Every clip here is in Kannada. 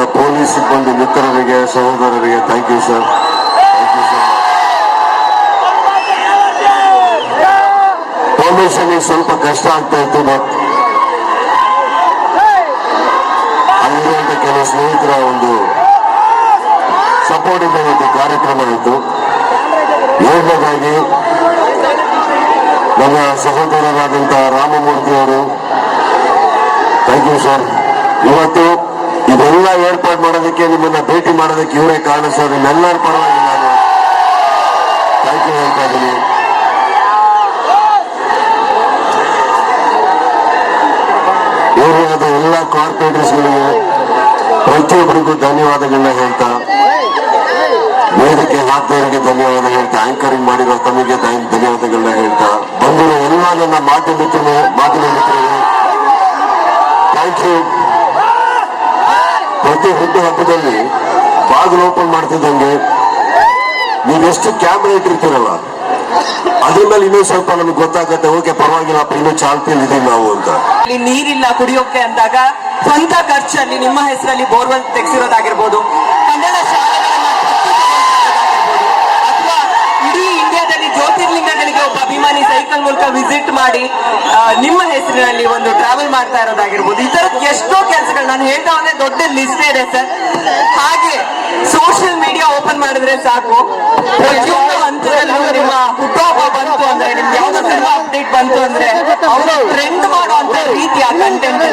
ಮಂದಿ ಮಿತ್ರರಿಗೆ, ಸಹೋದರರಿಗೆ thank you sir thank you sir permission ಸ್ವಲ್ಪ ಕಷ್ಟ ಆಗ್ತಾ ಇತ್ತು ಬಟ್ ಅಲ್ಲಿರುವಂತ ಕೆಲವು ಸ್ನೇಹಿತರ ಒಂದು ಸಪೋರ್ಟ್ ಇದ್ದ ಒಂದು ಕಾರ್ಯಕ್ರಮ ಇತ್ತು. ಎರಡನೇದಾಗಿ, ನಮ್ಮ ಸಹೋದರರಾದಂತಹ ರಾಮಮೂರ್ತಿ ಅವರು ಥ್ಯಾಂಕ್ ಯು ಸರ್ ಇವತ್ತು ಏರ್ಪಾಡು ನಿಮ್ಮನ್ನ ಭೇಟಿ ಮಾಡೋದಕ್ಕೆ ಇವರೇ ಕಾರಣ ಸರ್ ನಿಮ್ಮೆಲ್ಲರ ಪರವಾಗಿ ನಾನು ಥ್ಯಾಂಕ್ ಹೇಳ್ತಾ ಇದ್ದೀನಿ. ಇವ್ರಿಗಾದ ಎಲ್ಲ ಕಾರ್ಪೊರೇಟರ್ಸ್ಗಳಿಗೆ ಪ್ರತಿಯೊಬ್ಬರಿಗೂ ಧನ್ಯವಾದಗಳನ್ನ ಹೇಳ್ತಾ, ವೇದಿಕೆ ಹಾಕಿದವರಿಗೆ ಧನ್ಯವಾದ ಹೇಳ್ತಾ ಆಂಕರಿಂಗ್ ಮಾಡಿರೋ ತಮಗೆ ಧನ್- ಧನ್ಯವಾದಗಳನ್ನ ಹೇಳ್ತಾ ಬಂದಿರೋ ಎಲ್ಲ ನನ್ನ ಮಾತಿನ ಮಿತ್ರರು ಮಾತಿನ ಥ್ಯಾಂಕ್ ಯು ಪ್ರತಿ ಹುಟ್ಟು ಹಬ್ಬದಲ್ಲಿ ಬಾಗಿಲು ಓಪನ್ ಮಾಡ್ತಿದ್ದಂಗೆ ನೀವೆಷ್ಟು ಕ್ಯಾಮ್ರಾ ಇಟ್ಟಿರ್ತೀರಲ್ಲ? ಅದ್ರ ಮೇಲೆ ಇನ್ನೂ ಸ್ವಲ್ಪ ನಮ್ಗೆ ಗೊತ್ತಾಗತ್ತೆ, ಓಕೆ, ಪರವಾಗಿಲ್ಲ ಇನ್ನೂ ಚಾಲ್ತಿಯಲ್ಲಿ ಇದೀವಿ ನಾವು ಅಂತ. ಇಲ್ಲಿ ನೀರಿಲ್ಲ ಕುಡಿಯೋಕೆ ಅಂದಾಗ, ಸ್ವಂತ ಖರ್ಚಲ್ಲಿ, ನಿಮ್ಮ ಹೆಸರಲ್ಲಿ ಬೋರ್ವೆಲ್ ತೆಗೆಸಿರೋದಾಗಿರ್ಬೋದು. ಕನ್ನಡ ಶಾಲೆಗಳನ್ನ ಮೂಲಕ ವಿಸಿಟ್ ಮಾಡಿ ನಿಮ್ಮ ಹೆಸರಿನಲ್ಲಿ ಒಂದು ಟ್ರಾವೆಲ್ ಮಾಡ್ತಾ ಇರೋದಾಗಿರ್ಬೋದು. ಈ ತರದ ಎಷ್ಟೋ ಕೆಲಸಗಳು ನಾನು ಹೇಳ್ತಾ ಒಂದೇ ದೊಡ್ಡ ಲಿಸ್ಟ್ ಇದೆ ಸರ್. ಹಾಗೆ ಸೋಷಿಯಲ್ ಮೀಡಿಯಾ ಓಪನ್ ಮಾಡಿದ್ರೆ ಸಾಕು. ನಿಮ್ಮ ಹುಟ್ಟುಹಬ್ಬ ಬಂತು ಅಂದ್ರೆ, ನಿಮ್ಗೆ ಯಾವ್ದೋ ಅಪ್ಡೇಟ್ ಬಂತು ಅಂದ್ರೆ ಅವರು ಟ್ರೆಂಡ್ ಮಾಡುವಂತ ರೀತಿಯ ಕಂಟೆಂಟ್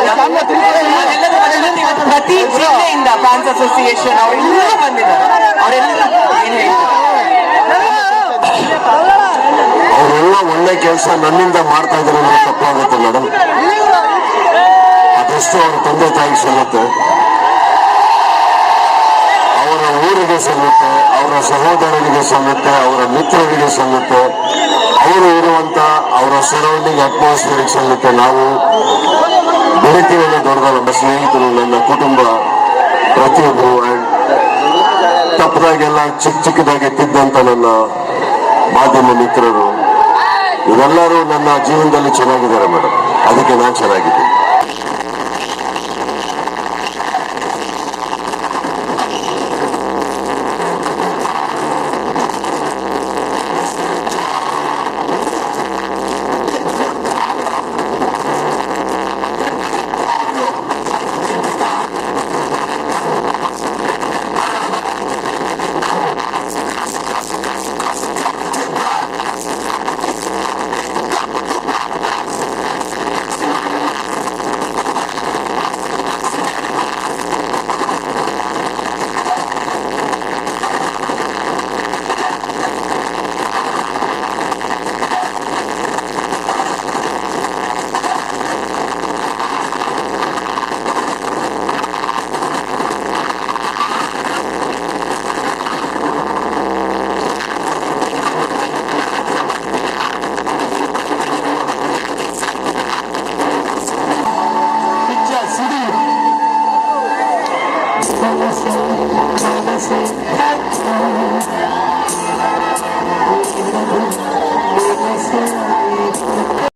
ಪ್ರತಿ ಜಿಲ್ಲೆಯಿಂದ ಫ್ಯಾನ್ಸ್ ಅಸೋಸಿಯೇಷನ್ ಅವರೆಲ್ಲ ಬಂದಿದ್ದಾರೆ. ಅವರೆಲ್ಲ ಏನ್ ಹೇಳ್ತಾರೆ? ಅವರೆಲ್ಲ ಒಳ್ಳೆ ಕೆಲಸ ನನ್ನಿಂದ ಮಾಡ್ತಾ ಇದ್ದಾರೆ ಅಂದ್ರೆ ತಪ್ಪಾಗುತ್ತೆ ಮೇಡಮ್ ಅದೆಷ್ಟು ಅವ್ರ ತಂದೆ ತಾಯಿಗೆ ಸಲ್ಲುತ್ತೆ ಅವರ ಊರಿಗೆ ಸಲ್ಲುತ್ತೆ ಅವರ ಸಹೋದರರಿಗೆ ಸಲ್ಲುತ್ತೆ ಅವರ ಮಿತ್ರರಿಗೆ ಸಲ್ಲುತ್ತೆ ಅವರು ಇರುವಂತ ಅವರ ಸರೌಂಡಿಂಗ್ ಅಟ್ಮಾಸ್ಫಿಯರ್ಗೆ ಸಲ್ಲುತ್ತೆ ನಾವು ಬೆಳಿತೀವಿ ದೊಡ್ಡ ನಮ್ಮ ಸ್ನೇಹಿತರು, ನನ್ನ ಕುಟುಂಬ ಪ್ರತಿಯೊಬ್ಬರು ಅಂಡ್ ತಪ್ಪದಾಗೆಲ್ಲ ಚಿಕ್ಕ ಚಿಕ್ಕದಾಗಿ ತಿದ್ದಂತ ನನ್ನ ಮಾಧ್ಯಮ ಮಿತ್ರರು. ಇವರೆಲ್ಲರೂ ನನ್ನ ಜೀವನದಲ್ಲಿ ಚೆನ್ನಾಗಿದ್ದಾರೆ ಮೇಡಮ್. ಅದಕ್ಕೆ ನಾನು ಚೆನ್ನಾಗಿದ್ದೀನಿ.